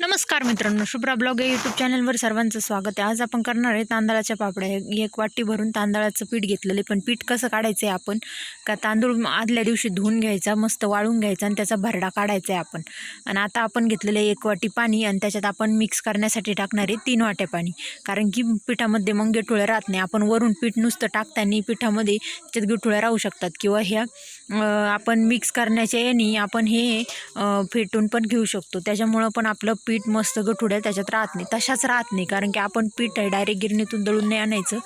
नमस्कार मित्रांनो शुभ्रा ब्लॉग या यूट्यूब चॅनलवर सर्वांचं स्वागत आहे. आज आपण करणार आहे तांदळाच्या पापड्या. एक वाटी भरून तांदळाचं पीठ घेतलेलं आहे. पण पीठ कसं काढायचं आहे आपण? का तांदूळ आदल्या दिवशी धुवून घ्यायचा मस्त वाळून घ्यायचा आणि त्याचा भरडा काढायचा आहे आपण. आणि आता आपण घेतलेलं आहे एक वाटी पाणी आणि त्याच्यात आपण मिक्स करण्यासाठी टाकणार आहे तीन वाट्या पाणी. कारण की पिठामध्ये मग गेटुळ्या राहत नाही. आपण वरून पीठ नुसतं टाकताना पिठामध्ये त्याच्यात गेटुळ्या राहू शकतात. किंवा ह्या आपण मिक्स करण्याच्या याने आपण हे फेटून पण घेऊ शकतो. त्याच्यामुळं पण आपलं पीठ मस्त गठुड्या त्याच्यात राहत नाही. तशाच राहत नाही कारण की आपण पीठ आहे डायरेक्ट गिरणीतून दळून नाही आणायचं.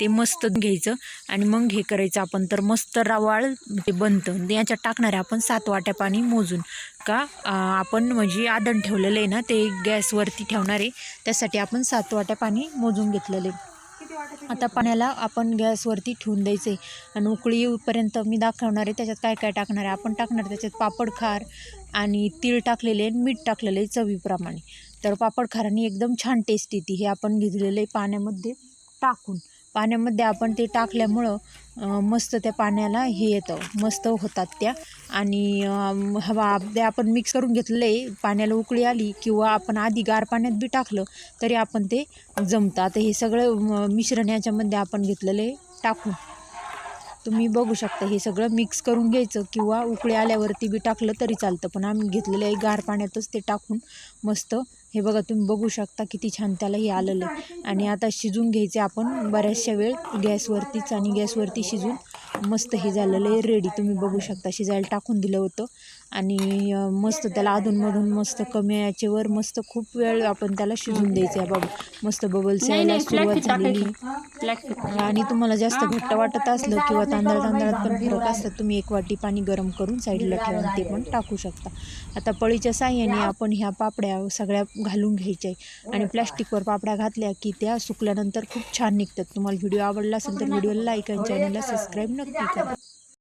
ते मस्त घ्यायचं आणि मग हे करायचं आपण. तर मस्त रवाळ ते बनतं. याच्यात टाकणारे आपण सात वाट्या पाणी मोजून. का आपण म्हणजे आदण ठेवलेलं आहे ना ते गॅसवरती ठेवणार आहे. त्यासाठी आपण सात वाट्या पाणी मोजून घेतलेलं आहे. आता पाण्याला आपण गॅसवरती ठेवून द्यायचं आहे आणि उकळी येऊपर्यंत मी दाखवणार आहे त्याच्यात काय काय टाकणार आहे. आपण टाकणार त्याच्यात पापड खार आणि तीळ टाकलेले आहे मीठ टाकलेलं आहे चवीप्रमाणे. तर पापड खाराने एकदम छान टेस्ट येते हे आपण घेतलेलं आहे पाण्यामध्ये टाकून. पाण्यामध्ये आपण ते टाकल्यामुळं मस्त त्या पाण्याला हे येतं. मस्त होतात त्या. आणि हवा ते आपण मिक्स करून घेतलं आहे पाण्याला उकळी आली किंवा आपण आधी गार पाण्यात बी टाकलं तरी आपण ते जमतं. आता हे सगळं मिश्रण याच्यामध्ये आपण घेतलेलं आहे टाकून. तुम्ही बघू शकता हे सगळं मिक्स करून घ्यायचं किंवा उकळी आल्यावरती बी टाकलं तरी चालतं. पण आम्ही घेतलेलं आहे गार पाण्यातच ते टाकून मस्त. हे बघा तुम्ही बघू शकता किती छान त्याला हे आलेलं आहे. आणि आता शिजून घ्यायचे आपण बऱ्याचशा वेळ गॅसवरतीच आणि गॅसवरती शिजून मस्त हे झालेलं आहे रेडी तुम्ही बघू शकता शिजायला टाकून दिलं होतं. आणि मस्त त्याला अधूनमधून मस्त कमी याचेवर मस्त खूप वेळ आपण त्याला शिजून द्यायचं आहे बघा मस्त बबल्स यायला सुरुवात झालेली. आणि तुम्हाला जास्त घट्ट वाटत असलं किंवा तांदळ तांदळात पण फरक असतात तुम्ही एक वाटी पाणी गरम करून साईडला ठेवून ते पण टाकू शकता. आता पळीच्या साह्याने आपण ह्या पापड्या सगळ्या घालून घ्यायच्या आहे. आणि प्लॅस्टिकवर पापड्या घातल्या की त्या सुकल्यानंतर खूप छान निघतात. तुम्हाला व्हिडिओ आवडला असेल तर व्हिडिओला लाईक आणि चॅनलला सबस्क्राईब नक्की करा.